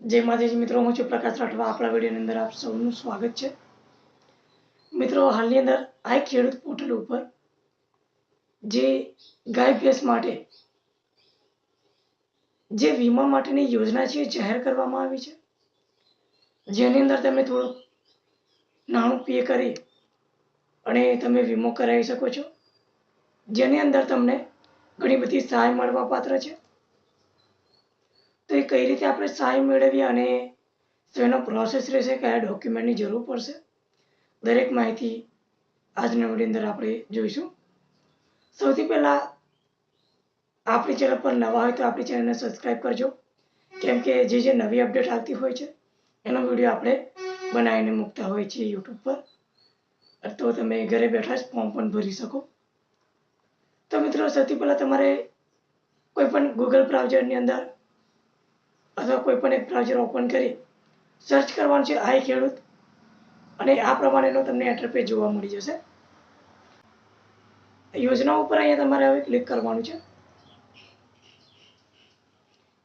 જય માતાજી, મિત્રો, હું છું પ્રકાશ રાઠવા. આપણા વિડીયોની અંદર આપ સૌનું સ્વાગત છે. મિત્રો, હાલની અંદર આ ખેડૂત પોર્ટલ ઉપર જે ગાય ભેંસ માટે, જે વીમા માટેની યોજના છે એ જાહેર કરવામાં આવી છે. જેની અંદર તમે થોડું નાણું પે કરી અને તમે વીમો કરાવી શકો છો. જેની અંદર તમને ઘણી બધી સહાય મળવા પાત્ર છે. તો એ કઈ રીતે આપણે સહાય મેળવીએ અને એનો પ્રોસેસ રહેશે કયા ડોક્યુમેન્ટની જરૂર પડશે? દરેક માહિતી આજના વીડિયો અંદર આપણે જોઈશું. સૌથી પહેલાં આપણી ચેનલ પર નવા હોય તો આપણી ચેનલને સબસ્ક્રાઈબ કરજો. કેમ કે જે જે નવી અપડેટ આવતી હોય છે, એનો વીડિયો આપણે બનાવીને મૂકતા હોય છીએ યુટ્યુબ પર. તો તમે ઘરે બેઠા જ ફોર્મ પણ ભરી શકો. તો મિત્રો, સૌથી પહેલાં તમારે કોઈ પણ ગૂગલ બ્રાઉઝરની અંદર અથવા કોઈ પણ એક બ્રાઉઝર ઓપન કરી સર્ચ કરવાનું છે આઈ ખેડૂત. અને આ પ્રમાણેનો તમને એન્ટરપેજ જોવા મળી જશે. યોજના ઉપર અહીંયા તમારે હવે ક્લિક કરવાનું છે.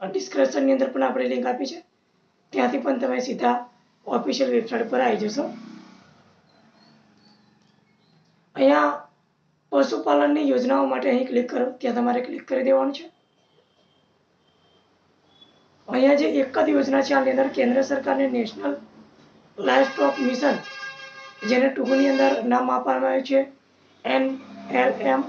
ડિસ્ક્રિપ્શનની અંદર પણ આપણે લિંક આપી છે. ત્યાંથી પણ તમે સીધા ઓફિશિયલ વેબસાઇટ પર આવી જશો. અહીંયા પશુપાલનની યોજનાઓ માટે અહીં ક્લિક કરો. ત્યાં તમારે ક્લિક કરી દેવાનું છે. અહીંયા જે એક જ યોજના છે, આની અંદર કેન્દ્ર સરકારની નેશનલ લાઇફ સ્ટોક મિશન, જેને ટૂંકની અંદર નામ આપવામાં આવ્યું છે, એન એલ એમ.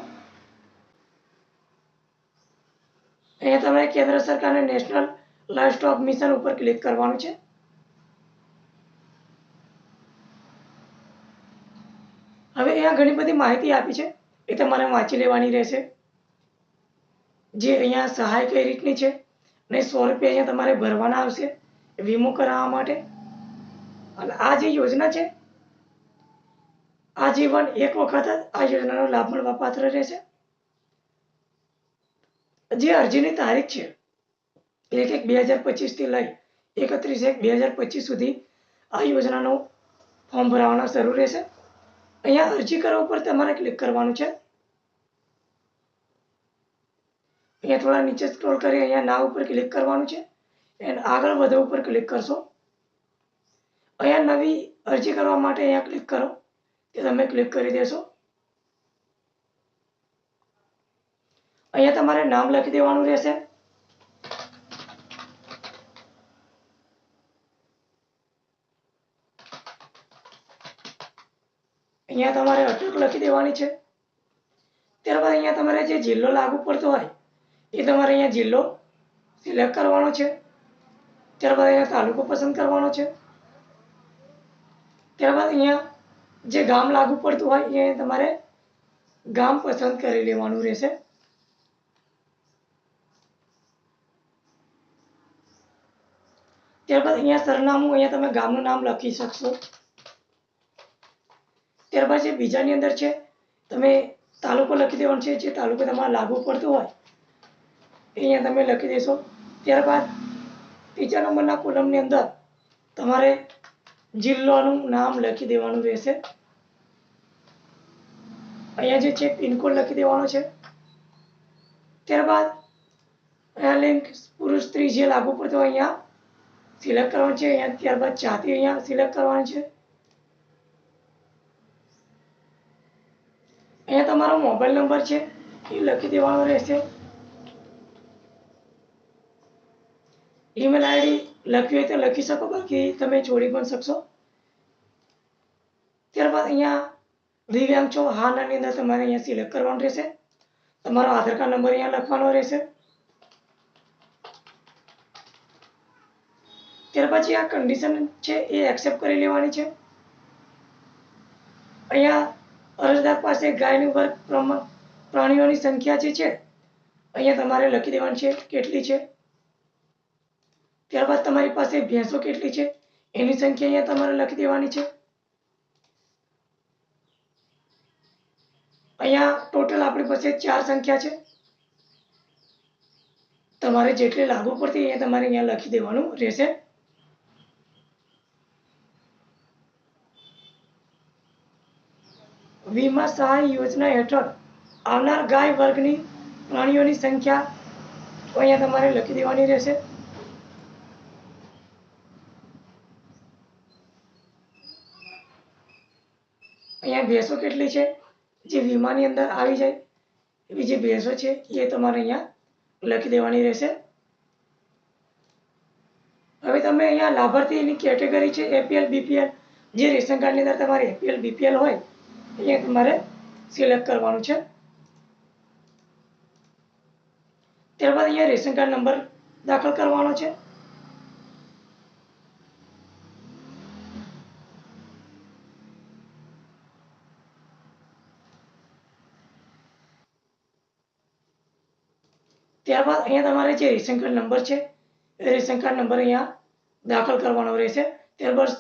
અહીંયા તમારે કેન્દ્ર સરકારને નેશનલ લાઇફ સ્ટોક મિશન ઉપર ક્લિક કરવાનું છે. હવે અહીંયા ઘણી બધી માહિતી આપી છે, એ તમારે વાંચી લેવાની રહેશે. જે અહીંયા સહાય કઈ રીતની છે અને સો રૂપિયા અહીંયા તમારે ભરવાના આવશે વીમો કરાવવા માટે. અને આ જે યોજના છે, આ જીવન એક વખત જ આ યોજનાનો લાભ મળવા પાત્ર રહેશે. જે અરજીની તારીખ છે, એક એક બે હજાર પચીસથી લઈ એકત્રીસ એક બે હજાર પચીસ સુધી આ યોજનાનું ફોર્મ ભરાવાનું શરૂ રહેશે. અહીંયા અરજી કરવા ઉપર તમારે ક્લિક કરવાનું છે. અહીંયા થોડા નીચે સ્ક્રોલ કરી, અહીંયા ના ઉપર ક્લિક કરવાનું છે. એન્ડ આગળ વધો ઉપર ક્લિક કરશો. અહીંયા નવી અરજી કરવા માટે અહીંયા ક્લિક કરો તે તમે ક્લિક કરી દેશો. અહીંયા તમારે નામ લખી દેવાનું રહેશે. અહીંયા તમારે અટક લખી દેવાની છે. ત્યારબાદ અહીંયા તમારે જે જિલ્લો લાગુ પડતો હોય એ તમારે અહીંયા જિલ્લો સિલેક્ટ કરવાનો છે. ત્યારબાદ અહીંયા તાલુકો પસંદ કરવાનો છે. ત્યારબાદ અહીંયા જે ગામ લાગુ પડતું હોય એ તમારે ગામ પસંદ કરી લેવાનું રહેશે. ત્યારબાદ અહીંયા સરનામું અહીંયા તમે ગામનું નામ લખી શકશો. ત્યારબાદ જે બીજાની અંદર છે, તમે તાલુકો લખી દેવાનો છે, જે તાલુકો તમારે લાગુ પડતો હોય અહીંયા તમે લખી દેશો. ત્યારબાદ ત્રીજા નંબરના કોલમની અંદર તમારે જિલ્લાનું નામ લખી દેવાનું રહેશે. અહીંયા જે છે પિનકોડ લખી દેવાનો છે. ત્યારબાદ અહીંયા લિંક પુરુષ સ્ત્રી જે લાગુ પડતો અહીંયા સિલેક્ટ કરવાનું છે. અહીંયા ત્યારબાદ જાતિ અહીંયા સિલેક્ટ કરવાની છે. અહીંયા તમારો મોબાઈલ નંબર છે એ લખી દેવાનો રહેશે. ઈમેલ આઈડી લખવી હોય તો લખી શકો બાકી તમે છોડી પણ શકશો? ત્યારબાદ અહીંયા દિવ્યાંગ છો, હા નાની અંદર તમારે અહીંયા સિલેક્ટ કરવાનું રહેશે. તમારો આધાર કાર્ડ નંબર અહીંયા લખવાનો રહેશે. ત્યાર પછી આ કન્ડિશન છે એ એક્સેપ્ટ કરી લેવાની છે. અહીંયા અરજદાર પાસે ગાયનું વર્ગ પ્રમાણ પ્રાણીઓની સંખ્યા જે છે, અહીંયા તમારે લખી દેવાની છે કેટલી છે. ત્યારબાદ તમારી પાસે ભેંસો કેટલી છે? એની સંખ્યા અહીંયા તમારે લખી દેવાની છે. અહીંયા ટોટલ આપણી પાસે ચાર સંખ્યા છે. તમારે જેટલી લાગુ પડતી અહીંયા તમારે અહીંયા લખી દેવાનું રહેશે. વીમા સહાય યોજના હેઠળ આવનાર ગાય વર્ગની પ્રાણીઓની સંખ્યા અહીંયા તમારે લખી દેવાની રહેશે. અહીંયા ભેંસો કેટલી છે? જે વીમાની અંદર આવી જાય, એવી જે ભેંસો છે, એ તમારે અહીંયા લખી દેવાની રહેશે. હવે તમે અહીંયા લાભાર્થીની કેટેગરી છે, એપીએલ, બીપીએલ, જે રેશન કાર્ડની અંદર તમારે એપીએલ, બીપીએલ હોય, અહીંયા તમારે સિલેક્ટ કરવાનું છે. ત્યારબાદ અહીંયા રેશન કાર્ડ નંબર દાખલ કરવાનો છે. ત્યારબાદ અહીંયા તમારે જે રેશન કાર્ડ નંબર છે, એ રેશન કાર્ડ નંબર અહીંયા દાખલ કરવાનો રહેશે. ત્યારબાદ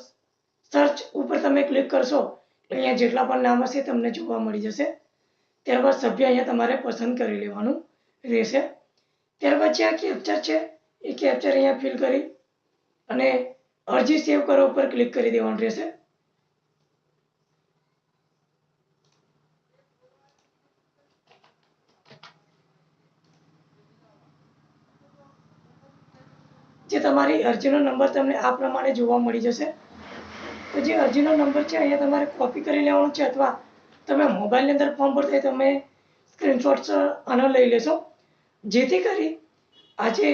સર્ચ ઉપર તમે ક્લિક કરશો એટલે અહીંયા જેટલા પણ નામ હશે તમને જોવા મળી જશે. ત્યારબાદ સભ્ય અહીંયા તમારે પસંદ કરી લેવાનું રહેશે. ત્યારબાદ જે આ કેપ્ચર છે, એ કેપ્ચર અહીંયા ફિલ કરી અને અરજી સેવ કરો ઉપર ક્લિક કરી દેવાનું રહેશે. જે તમારી અરજીનો નંબર તમને આ પ્રમાણે જોવા મળી જશે. તો જે અરજીનો નંબર છે, અહીંયા તમારે કોપી કરી લેવાનો છે અથવા તમે મોબાઈલની અંદર ફોર્મ ભરતા તમે સ્ક્રીનશોટ્સ આનો લઈ લેશો. જેથી કરી આ જે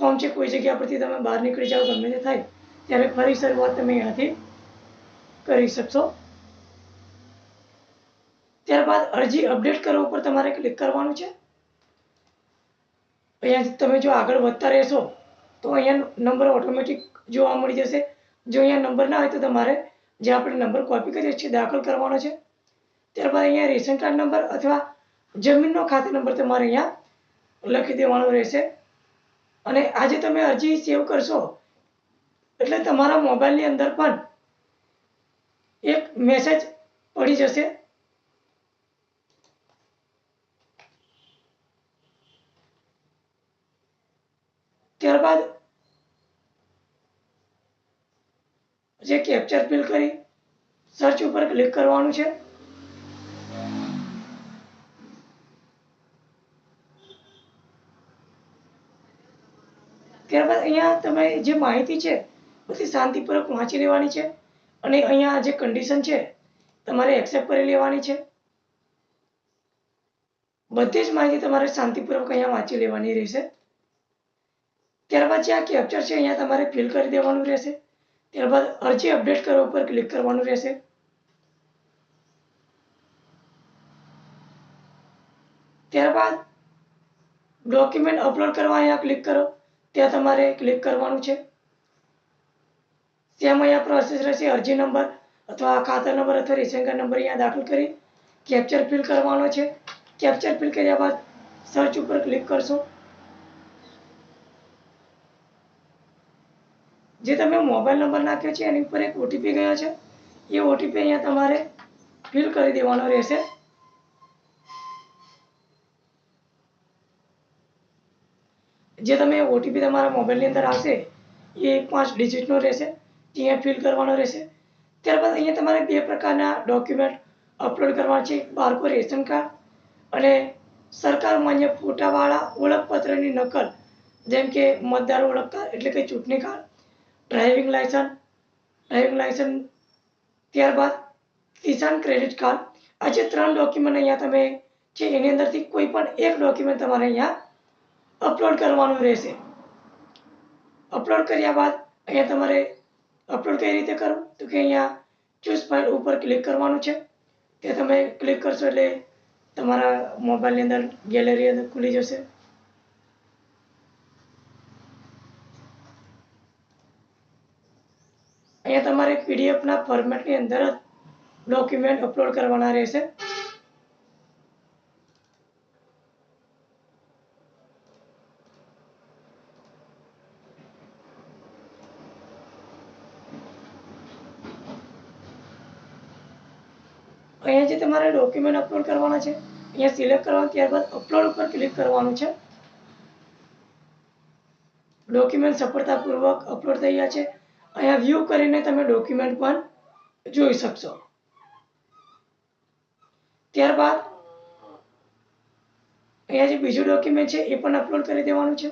ફોર્મ છે, કોઈ જગ્યા પરથી તમે બહાર નીકળી જાઓ, ગમે તે થાય, ત્યારે ફરી શરૂઆત તમે અહીંયાથી કરી શકશો. ત્યારબાદ અરજી અપડેટ કરવા ઉપર તમારે ક્લિક કરવાનું છે. અહીંયા તમે જો આગળ વધતા રહેશો તો અહીંયા નંબર ઓટોમેટિક જોવા મળી જશે. જો અહીંયા નંબર ના હોય તો તમારે જે આપણે નંબર કોપી કરીએ છીએ, દાખલ કરવાનો છે. ત્યારબાદ અહીંયા રેશન કાર્ડ નંબર અથવા જમીનનો ખાતે નંબર તમારે અહીંયા લખી દેવાનો રહેશે. અને આજે તમે અરજી સેવ કરશો, એટલે તમારા મોબાઈલની અંદર પણ એક મેસેજ પડી જશે ત્યારબાદ જે કેપ્ચર ફિલ કરી સર્ચ ઉપર ક્લિક કરવાનું છે. ત્યારબાદ અહીંયા તમે જે માહિતી છે, બધી શાંતિપૂર્વક વાંચી લેવાની છે અને અહીંયા જે કન્ડિશન છે, તમારે એક્સેપ્ટ કરી લેવાની છે. બધી જ માહિતી તમારે શાંતિપૂર્વક અહીંયા વાંચી લેવાની રહેશે. ત્યારબાદ જે આ કેપ્ચર છે, અહીંયા તમારે ફિલ કરી દેવાનું રહેશે. ત્યારબાદ અરજી અપડેટ કરવા ઉપર ક્લિક કરવાનું રહેશે. ત્યારબાદ ડોક્યુમેન્ટ અપલોડ કરવા અહીંયા ક્લિક કરો. ત્યાં તમારે ક્લિક કરવાનું છે. ત્યાં અહીંયા પ્રોસેસ રહેશે, અરજી નંબર અથવા ખાતા નંબર અથવા રેશન કાર્ડ નંબર અહીંયા દાખલ કરી કેપ્ચર ફિલ કરવાનો છે. કેપ્ચર ફિલ કર્યા બાદ સર્ચ ઉપર ક્લિક કરશો. જે તમે મોબાઈલ નંબર નાખ્યો છે, એની ઉપર એક ઓટીપી ગયો છે, એ ઓટીપી અહીંયા તમારે ફિલ કરી દેવાનો રહેશે. જે તમે ઓટીપી તમારા મોબાઈલની અંદર આવશે, એ પાંચ ડિજિટનો રહેશે અહીંયા ફિલ કરવાનો રહેશે. ત્યારબાદ અહીંયા તમારે બે પ્રકારના ડોક્યુમેન્ટ અપલોડ કરવાના છે બારકો રેશન કાર્ડ અને સરકાર માન્ય ફોટાવાળા ઓળખપત્રની નકલ, જેમ કે મતદાર ઓળખ એટલે કે ચૂંટણી card. Driving licence driving licence ત્યારબાદ કિસાન ક્રેડિટ કાર્ડ આ જે ત્રણ ડોક્યુમેન્ટ અહીંયા તમે છે, એની અંદરથી કોઈ પણ એક ડોક્યુમેન્ટ તમારે અહીંયા અપલોડ કરવાનું રહેશે. અપલોડ કર્યા બાદ અહીંયા તમારે અપલોડ કઈ રીતે કરવું? તો કે અહીંયા ચૂઝ ફાઇલ ઉપર ક્લિક કરવાનું છે. તે તમે ક્લિક કરશો એટલે તમારા મોબાઈલની અંદર ગેલેરી અંદર ખુલી જશે. અહીંયા તમારે પીડીએફના ફોર્મેટની અંદર જ ડોક્યુમેન્ટ અપલોડ કરવાના રહેશે. અહીંયા જે તમારે ડોક્યુમેન્ટ અપલોડ કરવાના છે, અહીંયા સિલેક્ટ કરવાનું ત્યારબાદ અપલોડ ઉપર ક્લિક કરવાનું છે. ડોક્યુમેન્ટ સફળતાપૂર્વક અપલોડ થઈ ગયા છે. અહીંયા વ્યૂ કરીને તમે ડોક્યુમેન્ટ પણ જોઈ શકશો. ત્યારબાદ અહીંયા જે બીજું ડોક્યુમેન્ટ છે, એ પણ અપલોડ કરી દેવાનું છે.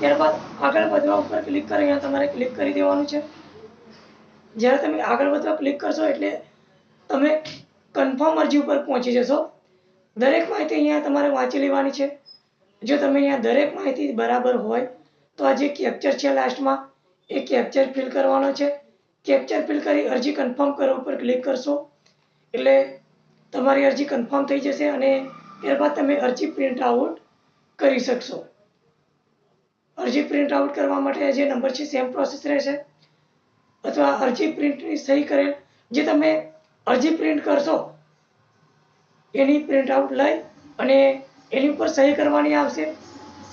ત્યારબાદ આગળ વધવા ઉપર ક્લિક કરી, અહીંયા તમારે ક્લિક કરી દેવાનું છે. જ્યારે તમે આગળ વધવા ક્લિક કરશો, એટલે તમે કન્ફર્મ અરજી ઉપર પહોંચી જશો. દરેક માહિતી અહીંયા તમારે વાંચી લેવાની છે. જો તમે અહીંયા દરેક માહિતી બરાબર હોય, તો આ જે કેપ્ચર છે લાસ્ટમાં એ કેપ્ચર ફિલ કરવાનો છે. કેપ્ચર ફિલ કરી અરજી કન્ફર્મ કરવા ઉપર ક્લિક કરશો. એટલે તમારી અરજી કન્ફર્મ થઈ જશે અને ત્યારબાદ તમે અરજી પ્રિન્ટ આઉટ કરી શકશો. અરજી પ્રિન્ટ આઉટ કરવા માટે જે નંબર છે સેમ પ્રોસેસ રહેશે. અથવા અરજી પ્રિન્ટની સહી કરેલ, જે તમે અરજી પ્રિન્ટ કરશો, એની પ્રિન્ટ આઉટ લઈ અને એની ઉપર સહી કરવાની આવશે.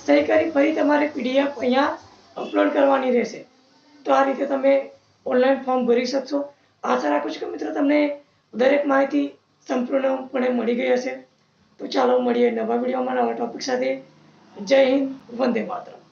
સહી કરી ફરી તમારે પીડીએફ અહીંયા અપલોડ કરવાની રહેશે. તો આ રીતે તમે ઓનલાઈન ફોર્મ ભરી શકશો. આશા રાખું છું કે મિત્રો તમને દરેક માહિતી સંપૂર્ણપણે મળી ગઈ હશે. તો ચાલો મળીએ નવા વિડીયોમાં નવા ટોપિક સાથે. જય હિન્દ, વંદે માતરમ.